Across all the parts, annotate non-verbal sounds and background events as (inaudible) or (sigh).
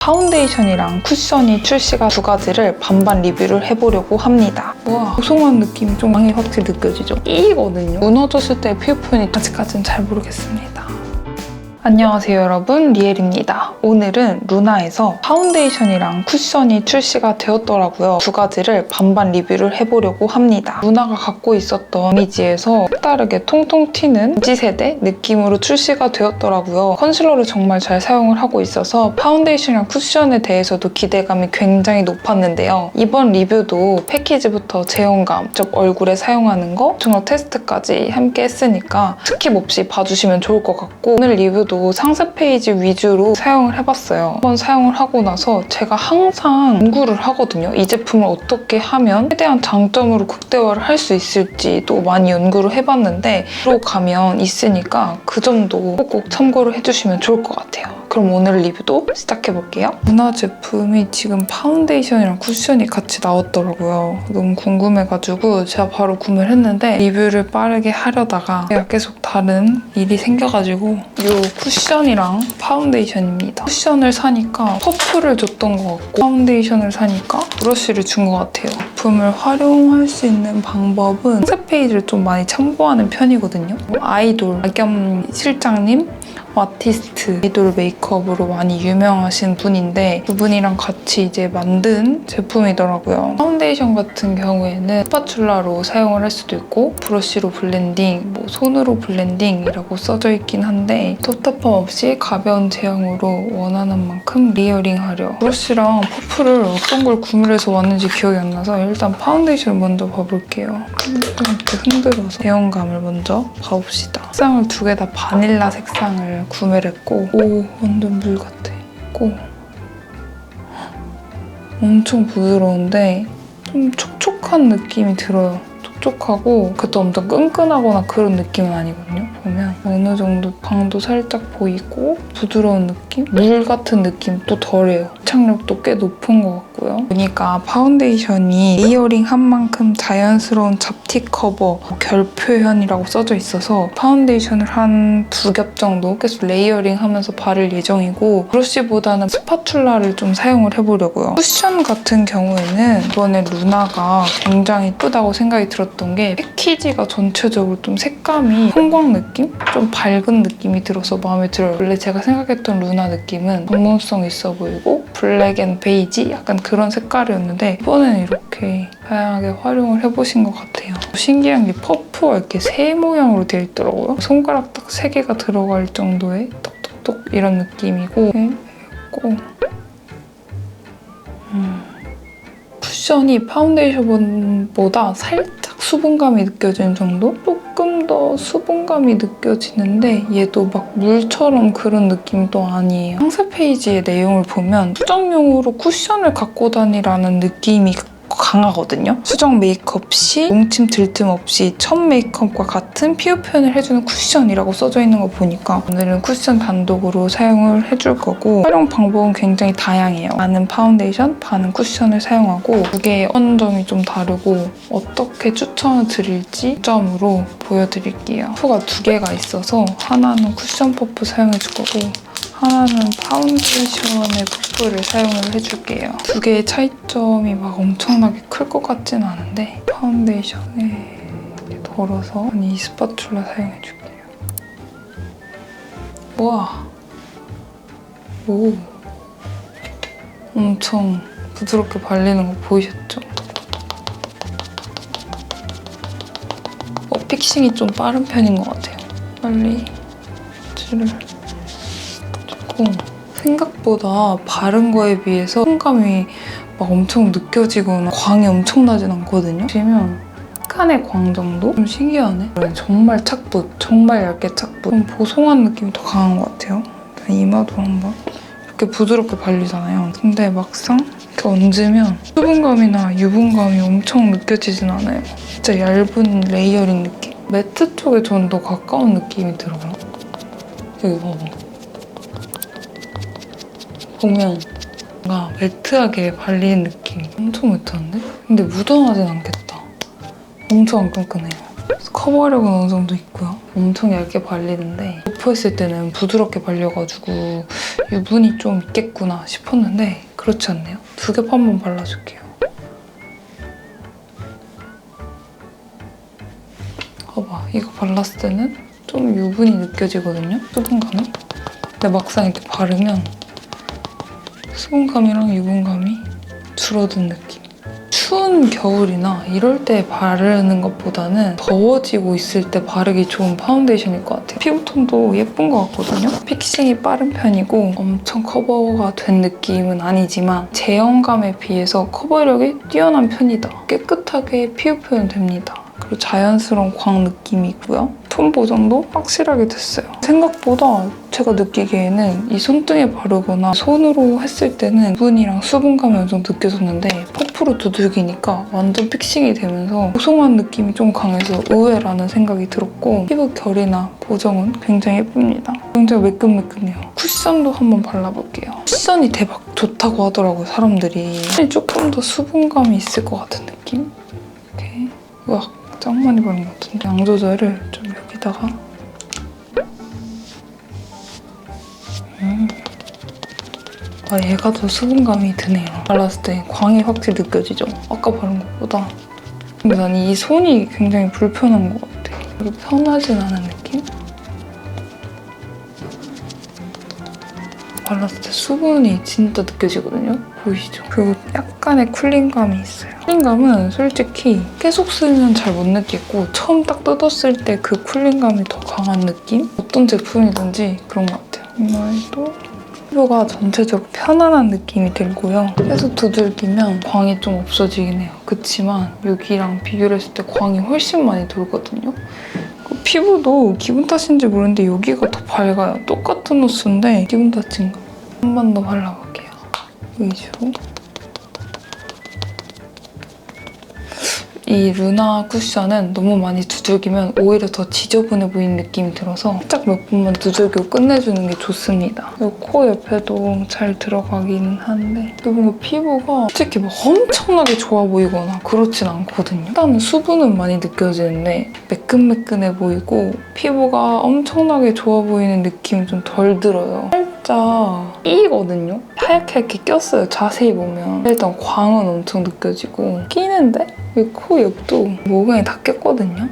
파운데이션이랑 쿠션이 출시가 두 가지를 반반 리뷰를 해보려고 합니다. 와, 보송한 느낌이 좀 많이 확실히 느껴지죠? 이거든요. 무너졌을 때 피부 표현이 아직까지는 잘 모르겠습니다. 안녕하세요 여러분 리엘입니다. 오늘은 루나에서 파운데이션이랑 쿠션이 출시가 되었더라고요. 두 가지를 반반 리뷰를 해보려고 합니다. 루나가 갖고 있었던 이미지에서 색다르게 통통 튀는 MZ세대 느낌으로 출시가 되었더라고요. 컨실러를 정말 잘 사용을 하고 있어서 파운데이션이랑 쿠션에 대해서도 기대감이 굉장히 높았는데요. 이번 리뷰도 패키지부터 제형감, 즉 얼굴에 사용하는 거, 종합 테스트까지 함께 했으니까 스킵 없이 봐주시면 좋을 것 같고 오늘 리뷰 도 상세 페이지 위주로 사용을 해봤어요. 한번 사용을 하고 나서 제가 항상 연구를 하거든요. 이 제품을 어떻게 하면 최대한 장점으로 극대화를 할 수 있을지도 많이 연구를 해봤는데 로 가면 있으니까 그 점도 꼭꼭 참고를 해주시면 좋을 것 같아요. 그럼 오늘 리뷰도 시작해볼게요. 문화 제품이 지금 파운데이션이랑 쿠션이 같이 나왔더라고요. 너무 궁금해가지고 제가 바로 구매를 했는데 리뷰를 빠르게 하려다가 계속 다른 일이 생겨가지고 이 쿠션이랑 파운데이션입니다. 쿠션을 사니까 퍼프를 줬던 것 같고 파운데이션을 사니까 브러쉬를 준 것 같아요. 제품을 활용할 수 있는 방법은 상세 페이지를 좀 많이 참고하는 편이거든요. 아이돌 박겸 실장님 아티스트 아이돌 메이크업으로 많이 유명하신 분인데 그분이랑 같이 이제 만든 제품이더라고요. 파운데이션 같은 경우에는 스파츌라로 사용을 할 수도 있고 브러쉬로 블렌딩, 뭐 손으로 블렌딩이라고 써져 있긴 한데 답답함 없이 가벼운 제형으로 원하는 만큼 리어링하려 브러쉬랑 퍼프를 어떤 걸 구매를 해서 왔는지 기억이 안 나서 일단 파운데이션을 먼저 봐볼게요. 이렇게 흔들어서 제형감을 먼저 봐봅시다. 색상을 두 개 다 바닐라 색상을 구매를 했고 오 완전 물 같아. 고 엄청 부드러운데 좀 촉촉한 느낌이 들어요. 촉촉하고 그것도 엄청 끈끈하거나 그런 느낌은 아니거든요. 보면 어느 정도 광도 살짝 보이고 부드러운 느낌? 물 같은 느낌 또 덜해요. 착력도 꽤 높은 것 같고요. 보니까 파운데이션이 레이어링 한 만큼 자연스러운 잡티 커버 결 표현이라고 써져 있어서 파운데이션을 한 두 겹 정도 계속 레이어링 하면서 바를 예정이고 브러쉬보다는 스파츌라를 좀 사용을 해보려고요. 쿠션 같은 경우에는 이번에 루나가 굉장히 예쁘다고 생각이 들었던 게 패키지가 전체적으로 좀 색감이 형광 느낌? 좀 밝은 느낌이 들어서 마음에 들어요. 원래 제가 생각했던 루나 느낌은 전문성 있어 보이고 블랙 앤 베이지? 약간 그런 색깔이었는데 이번에는 이렇게 다양하게 활용을 해보신 것 같아요. 신기한 게 퍼프가 이렇게 새 모양으로 되어 있더라고요. 손가락 딱 세 개가 들어갈 정도의 똑똑똑 이런 느낌이고 이렇게 했고 음. 쿠션이 파운데이션보다 살짝 수분감이 느껴지는 정도? 조금 더 수분감이 느껴지는데 얘도 막 물처럼 그런 느낌이 또 아니에요. 상세 페이지의 내용을 보면 수정용으로 쿠션을 갖고 다니라는 느낌이 강하거든요. 수정 메이크업 시 뭉침 들뜸 없이 첫 메이크업과 같은 피부 표현을 해주는 쿠션이라고 써져 있는 거 보니까 오늘은 쿠션 단독으로 사용을 해줄 거고 활용 방법은 굉장히 다양해요. 반은 파운데이션, 반은 쿠션을 사용하고 두 개의 어떤 점이 좀 다르고 어떻게 추천을 드릴지 점으로 보여드릴게요. 퍼프가 두 개가 있어서 하나는 쿠션 퍼프 사용해줄 거고 하나는 파운데이션의 퍼프를 사용을 해줄게요. 두 개의 차이점이 막 엄청나게 클 것 같진 않은데 파운데이션에 덜어서 이 스파츌라 사용해줄게요. 우와. 오. 엄청 부드럽게 발리는 거 보이셨죠? 어, 픽싱이 좀 빠른 편인 것 같아요. 빨리 칠을 조금 생각보다 바른 거에 비해서 손감이 막 엄청 느껴지거나 광이 엄청나진 않거든요. 보시면 약간의 광 정도? 좀 신기하네. 정말 착붙, 정말 얇게 착붙. 좀 보송한 느낌이 더 강한 것 같아요. 이마도 한번. 이렇게 부드럽게 발리잖아요. 근데 막상 이렇게 얹으면 수분감이나 유분감이 엄청 느껴지진 않아요. 진짜 얇은 레이어링 느낌. 매트 쪽에 저는 더 가까운 느낌이 들어요. 여기 봐봐. 보면 뭔가 매트하게 발리는 느낌. 엄청 매트한데? 근데 묻어나진 않겠다. 엄청 안 끈끈해요. 커버력은 어느 정도 있고요. 엄청 얇게 발리는데 오프했을 때는 부드럽게 발려가지고 유분이 좀 있겠구나 싶었는데 그렇지 않네요. 두 겹 한번 발라줄게요. 봐봐, 이거 발랐을 때는 좀 유분이 느껴지거든요? 수분감이? 근데 막상 이렇게 바르면 수분감이랑 유분감이 줄어든 느낌. 추운 겨울이나 이럴 때 바르는 것보다는 더워지고 있을 때 바르기 좋은 파운데이션일 것 같아요. 피부톤도 예쁜 것 같거든요. 픽싱이 빠른 편이고 엄청 커버가 된 느낌은 아니지만 제형감에 비해서 커버력이 뛰어난 편이다. 깨끗하게 피부 표현됩니다. 그리고 자연스러운 광 느낌이고요. 톤 보정도 확실하게 됐어요. 생각보다 제가 느끼기에는 이 손등에 바르거나 손으로 했을 때는 수분이랑 수분감이 엄청 느껴졌는데 퍼프로 두들기니까 완전 픽싱이 되면서 보송한 느낌이 좀 강해서 의외라는 생각이 들었고 피부 결이나 보정은 굉장히 예쁩니다. 굉장히 매끈매끈해요. 쿠션도 한번 발라볼게요. 쿠션이 대박 좋다고 하더라고요, 사람들이. 조금 더 수분감이 있을 것 같은 느낌? 이렇게. 우와, 짱 많이 바른 것 같은데. 양 조절을 좀 여기다가 아, 얘가 더 수분감이 드네요. 발랐을 때 광이 확실히 느껴지죠? 아까 바른 것보다. 근데 난 이 손이 굉장히 불편한 것 같아. 이게 편하진 않은 느낌? 발랐을 때 수분이 진짜 느껴지거든요? 보이시죠? 그리고 약간의 쿨링감이 있어요. 쿨링감은 솔직히 계속 쓰면 잘 못 느끼고 처음 딱 뜯었을 때 그 쿨링감이 더 강한 느낌? 어떤 제품이든지 그런 것 같아요. 이말도 피부가 전체적으로 편안한 느낌이 들고요. 계속 두들기면 광이 좀 없어지긴 해요. 그치만 여기랑 비교를 했을 때 광이 훨씬 많이 돌거든요. 그 피부도 기분 탓인지 모르는데 여기가 더 밝아요. 똑같은 호수인데 기분 탓인가? 한 번 더 발라볼게요. 위주 이 루나 쿠션은 너무 많이 두들기면 오히려 더 지저분해 보이는 느낌이 들어서 살짝 몇 번만 두들기고 끝내주는 게 좋습니다. 그리고 코 옆에도 잘 들어가기는 하는데 근데 뭔가 피부가 솔직히 막 엄청나게 좋아 보이거나 그렇진 않거든요. 일단은 수분은 많이 느껴지는데 매끈매끈해 보이고 피부가 엄청나게 좋아 보이는 느낌이 좀 덜 들어요. 살짝 끼거든요. 하얗게 이렇게 꼈어요. 자세히 보면. 일단 광은 엄청 느껴지고 끼는데 이코 옆도 모공이 다 꼈거든요.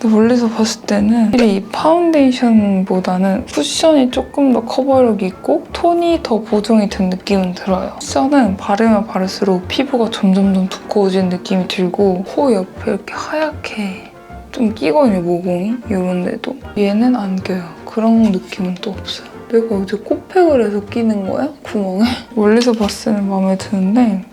근데 멀리서 봤을 때는 이 파운데이션보다는 쿠션이 조금 더 커버력이 있고 톤이 더 보정이 된 느낌은 들어요. 쿠션은 바르면 바를수록 피부가 점점점 두꺼워지는 느낌이 들고 코 옆에 이렇게 하얗게 좀 끼거든요, 모공이. 이런 데도. 얘는 안 껴요. 그런 느낌은 또 없어요. 내가 어제 코팩을 해서 끼는 거야? 구멍에? (laughs) 멀리서 봤을 때 마음에 드는데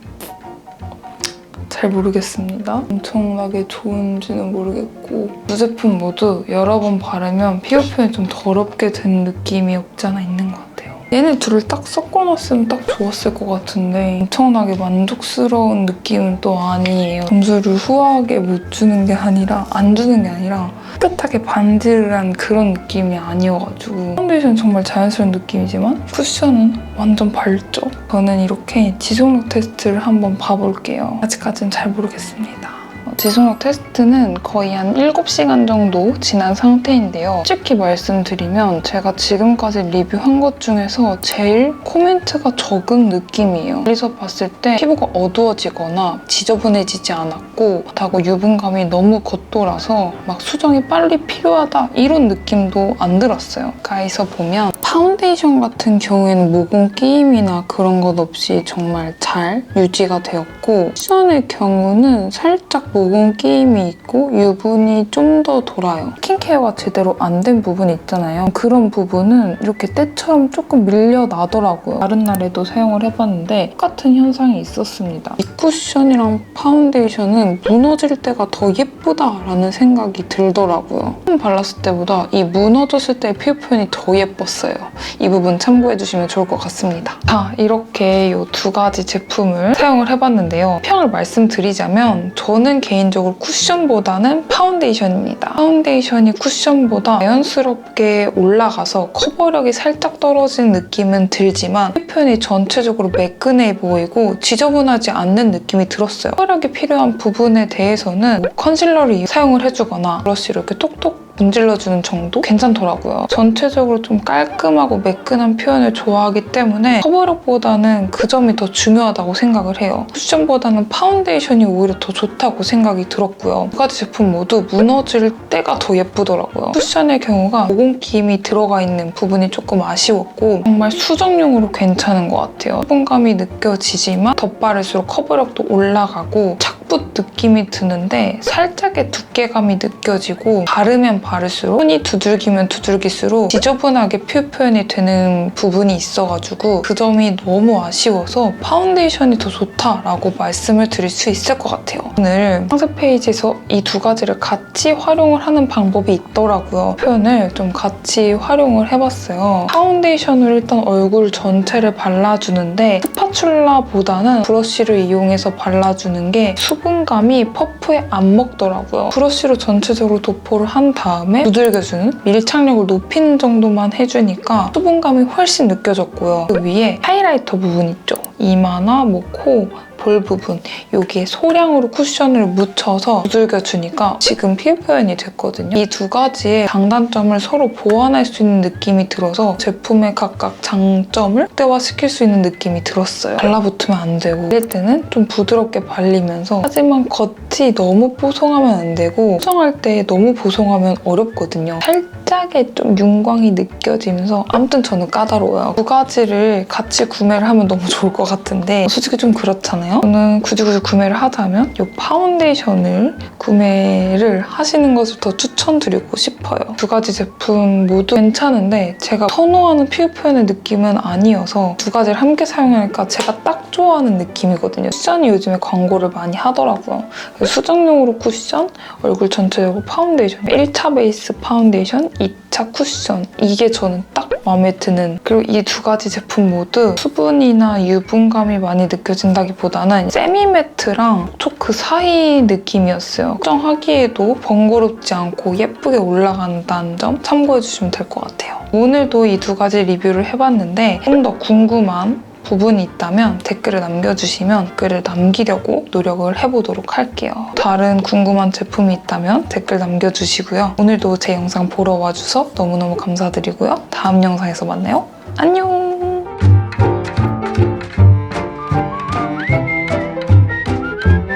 잘 모르겠습니다. 엄청나게 좋은지는 모르겠고 두 제품 모두 여러 번 바르면 피부 표현이 좀 더럽게 된 느낌이 없지 않아 있는 것 같아요. 얘네 둘을 딱 섞어놨으면 딱 좋았을 것 같은데 엄청나게 만족스러운 느낌은 또 아니에요. 점수를 후하게 못 주는 게 아니라 안 주는 게 아니라 깨끗하게 반질한 그런 느낌이 아니어가지고 파운데이션 정말 자연스러운 느낌이지만 쿠션은 완전 밝죠? 저는 이렇게 지속력 테스트를 한번 봐볼게요. 아직까지는 잘 모르겠습니다. 어, 지속력 테스트는 거의 한 7시간 정도 지난 상태인데요. 솔직히 말씀드리면 제가 지금까지 리뷰한 것 중에서 제일 코멘트가 적은 느낌이에요. 멀리서 봤을 때 피부가 어두워지거나 지저분해지지 않았고 그렇다고 유분감이 너무 겉돌아서 막 수정이 빨리 필요하다 이런 느낌도 안 들었어요. 가에서 보면 파운데이션 같은 경우에는 모공 끼임이나 그런 것 없이 정말 잘 유지가 되었고 쿠션의 경우는 살짝 모공 끼임이 있고 유분이 좀 더 돌아요. 스킨케어가 제대로 안 된 부분이 있잖아요. 그런 부분은 이렇게 때처럼 조금 밀려나더라고요. 다른 날에도 사용을 해봤는데 똑같은 현상이 있었습니다. 이 쿠션이랑 파운데이션은 무너질 때가 더 예쁘다라는 생각이 들더라고요. 처음 발랐을 때보다 이 무너졌을 때의 피부 표현이 더 예뻤어요. 이 부분 참고해 주시면 좋을 것 같습니다. 자, 이렇게 이 두 가지 제품을 사용을 해봤는데요. 평을 말씀드리자면 저는 개인적으로 쿠션보다는 파운데이션입니다. 파운데이션이 쿠션보다 자연스럽게 올라가서 커버력이 살짝 떨어진 느낌은 들지만 표현이 전체적으로 매끈해 보이고 지저분하지 않는 느낌이 들었어요. 커버력이 필요한 부분에 대해서는 뭐 컨실러를 사용을 해주거나 브러쉬로 이렇게 톡톡 문질러주는 정도? 괜찮더라고요. 전체적으로 좀 깔끔하고 매끈한 표현을 좋아하기 때문에 커버력보다는 그 점이 더 중요하다고 생각을 해요. 쿠션보다는 파운데이션이 오히려 더 좋다고 생각이 들었고요. 두 가지 제품 모두 무너질 때가 더 예쁘더라고요. 쿠션의 경우가 모공 김이 들어가 있는 부분이 조금 아쉬웠고 정말 수정용으로 괜찮은 것 같아요. 수분감이 느껴지지만 덧바를수록 커버력도 올라가고 착 붙 느낌이 드는데 살짝의 두께감이 느껴지고 바르면 바를수록 손이 두들기면 두들길수록 지저분하게 표 표현이 되는 부분이 있어가지고 그 점이 너무 아쉬워서 파운데이션이 더 좋다라고 말씀을 드릴 수 있을 것 같아요. 오늘 상세 페이지에서 이 두 가지를 같이 활용을 하는 방법이 있더라고요. 표현을 좀 같이 활용을 해봤어요. 파운데이션으로 일단 얼굴 전체를 발라주는데 스파츌라보다는 브러쉬를 이용해서 발라주는 게 수 분감이 퍼프에 안 먹더라고요. 브러쉬로 전체적으로 도포를 한 다음에 두들겨주는 밀착력을 높이는 정도만 해주니까 수분감이 훨씬 느껴졌고요. 그 위에 하이라이터 부분 있죠? 이마나 뭐 코, 볼 부분 여기에 소량으로 쿠션을 묻혀서 두들겨 주니까 지금 피부 표현이 됐거든요. 이 두 가지의 장단점을 서로 보완할 수 있는 느낌이 들어서 제품의 각각 장점을 극대화시킬 수 있는 느낌이 들었어요. 달라붙으면 안 되고 이럴 때는 좀 부드럽게 발리면서 하지만 겉이 너무 뽀송하면 안 되고 수정할 때 너무 보송하면 어렵거든요. 살짝의 좀 윤광이 느껴지면서 아무튼 저는 까다로워요. 두 가지를 같이 구매를 하면 너무 좋을 것 같은데 솔직히 좀 그렇잖아요. 저는 굳이 굳이 구매를 하자면 이 파운데이션을 구매를 하시는 것을 더 추천드리고 싶어요. 두 가지 제품 모두 괜찮은데 제가 선호하는 피부 표현의 느낌은 아니어서 두 가지를 함께 사용하니까 제가 딱 좋아하는 느낌이거든요. 쿠션이 요즘에 광고를 많이 하더라고요. 수정용으로 쿠션, 얼굴 전체적으로 파운데이션, 1차 베이스 파운데이션, 2차 쿠션 이게 저는 딱 마음에 드는 그리고 이 두 가지 제품 모두 수분이나 유분감이 많이 느껴진다기보다는 세미매트랑 초크 사이 느낌이었어요. 수정하기에도 번거롭지 않고 예쁘게 올라간다는 점 참고해주시면 될 것 같아요. 오늘도 이 두 가지 리뷰를 해봤는데 좀 더 궁금한 부분이 있다면 댓글을 남겨주시면 댓글을 남기려고 노력을 해보도록 할게요. 다른 궁금한 제품이 있다면 댓글 남겨주시고요. 오늘도 제 영상 보러 와줘서 너무너무 감사드리고요. 다음 영상에서 만나요. 안녕!